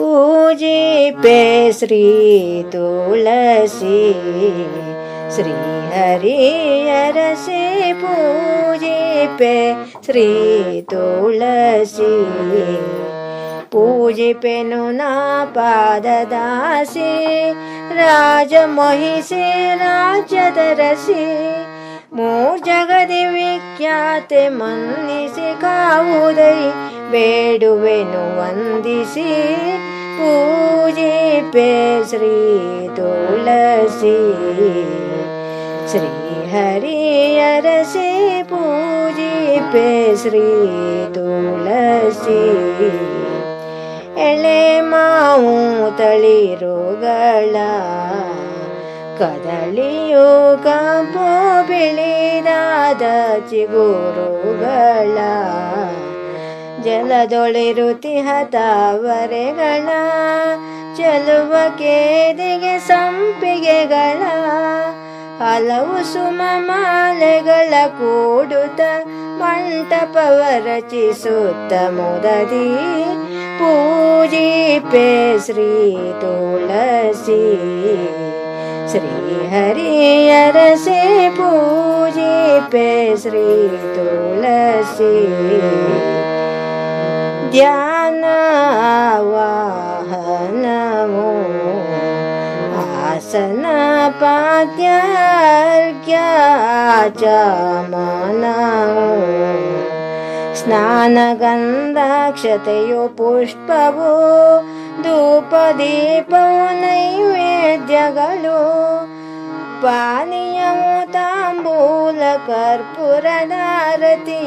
पूजी पे श्री तुलसी श्री हरिहर से पूजे पे श्री तुलसी पूजे पे नुना पाद दासी राज महिषे राज दरसी मूर जगद विख्यात मन से का उदय ಬೇಡುವೆನು ವಂದಿಸಿ ಪೂಜಿಪೆ ಶ್ರೀ ತುಳಸಿ ಶ್ರೀ ಹರಿಯರಸೆ ಪೂಜಿಪೆ ಶ್ರೀ ತುಳಸಿ ಎಳೆ ಮಾವು ತಳಿರುಗಳ ಕದಳಿಯೋ ಕಂಪು ಬಿಳಿದಾದ ಚಿಗುರುಗಳ. ಜಲದೊಳಿರುತಿಹ ಹತಾವರೆಗಳ ಚೆಲುವ ಕೇದಿಗೆ ಸಂಪಿಗೆಗಳ, ಹಲವು ಸುಮಮಾಲೆಗಳ ಕೂಡುತ್ತ ಮಂಟಪವ ರಚಿಸುತ್ತ ಮುದದಿ ಪೂಜಿಪೆ ಶ್ರೀ ತುಳಸಿ. ಶ್ರೀ ಹರಿಯರಸೆ ಪೂಜಿಪೆ ಶ್ರೀ ತುಳಸಿ. ध्यान वाहनमो आसन पात्यार्घ्याच मानमो स्नानगन्धाक्षतयो पुष्पवो धूपदीपो नैवेद्यगलो पानीयमु ताम्बूलकर्पूरनारति